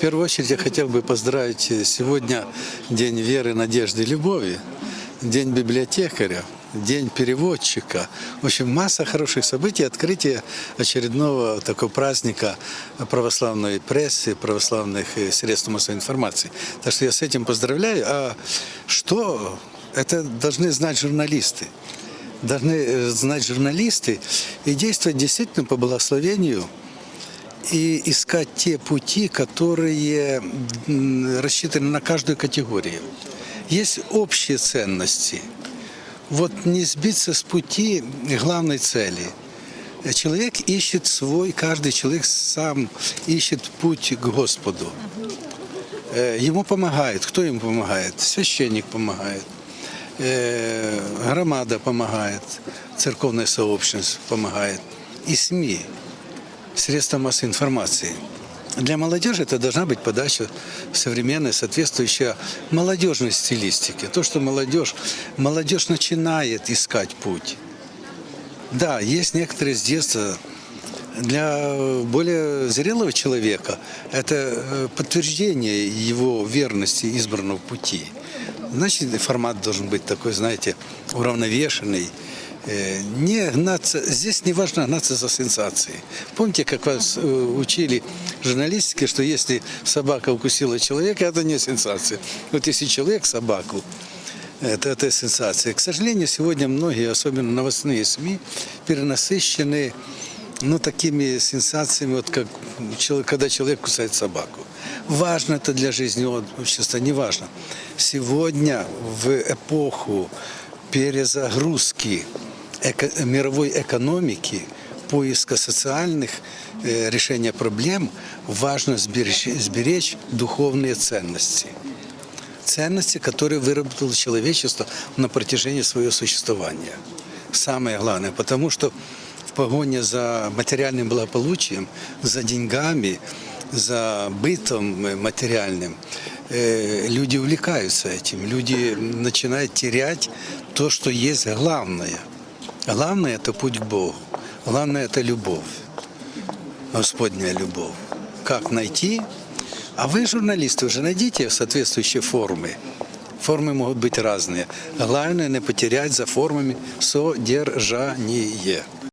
первую очередь я хотел бы поздравить э, сегодня День веры, надежды, любови, День библиотекаря, День переводчика. В общем, масса хороших событий, открытие очередного такого праздника православной прессы, православных э, средств массовой информации. Так что я с этим поздравляю. А что? Это должны знать журналисты. Должны э, знать журналисты и действовать действительно по благословению и искать те пути, которые м, рассчитаны на каждую категорию. Есть общие ценности. Вот не сбиться с пути главной цели. Человек ищет свой, каждый человек сам ищет путь к Господу. Э, Ему помогает. Кто ему помогает? Священник помогает. Э, Громада помогает. Церковное сообщество помогает. И СМИ Средства массовой информации. Для молодежи это должна быть подача современная, соответствующая молодежной стилистике. То, что молодежь, молодежь начинает искать путь. Да, есть некоторые с детства. Для более зрелого человека это э, подтверждение его верности избранного пути. Значит, формат должен быть такой, знаете, уравновешенный, не гнаться, здесь не важно гнаться за сенсацией. Помните, как вас э, учили журналистики, что если собака укусила человека, это не сенсация. Вот если человек собаку, это, это сенсация. К сожалению, сегодня многие, особенно новостные СМИ, перенасыщены ну, такими сенсациями, вот как человек, когда человек кусает собаку. Важно это для жизни общества, не важно. Сегодня в эпоху перезагрузки эко- мировой экономики, поиска социальных э, решения проблем, важно сберечь, сберечь духовные ценности. Ценности, которые выработало человечество на протяжении своего существования. Самое главное, потому что в погоне за материальным благополучием, за деньгами, за бытом э, материальным, э, люди увлекаются этим, люди начинают терять то, что есть главное. Главное – это путь к Богу. Главное – это любовь, Господняя любовь. Как найти? А вы, журналисты, уже найдите соответствующие формы. Формы могут быть разные. Главное – не потерять за формами содержание.